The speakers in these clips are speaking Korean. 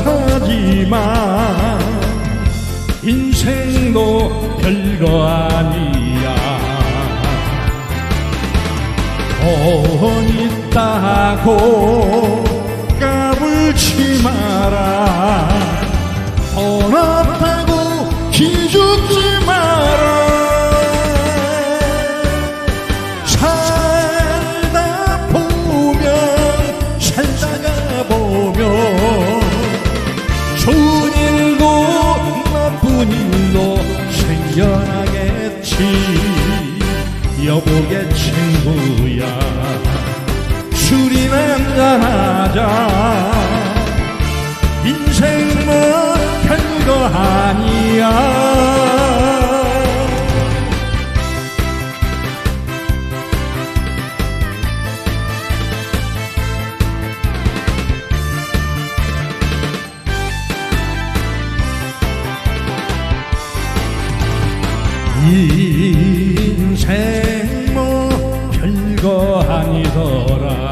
가방사지만 인생도 별거 아니야. 돈 있다고 까불지 마라 생겨나겠지 여보게 친구야. 술이나 한잔하자 인생 뭐 별거 아니더라.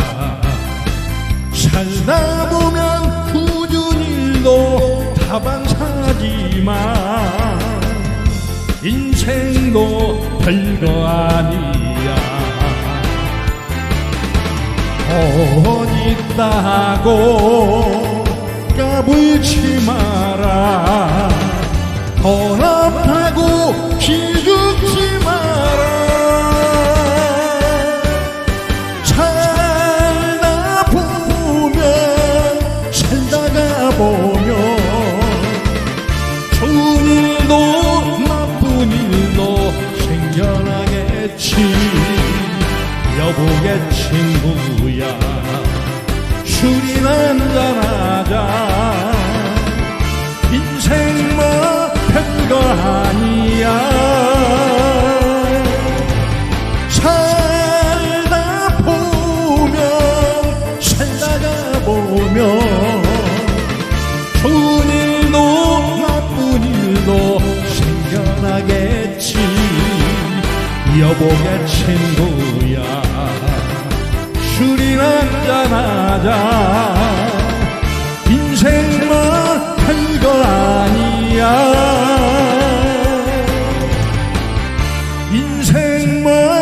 살다 보면 꾸준 일도 다반사지만 인생도 별거 아니야. 돈 있다고 여보게 친구야. 술이나 한잔하자. 인생 뭐 별거 아니야. 살다 보면 살다가 보면 좋은 일도 나쁜 일도 생겨나겠지. 여보게 친구야 한잔하자 인생 뭐 별거 아니야. 인생 뭐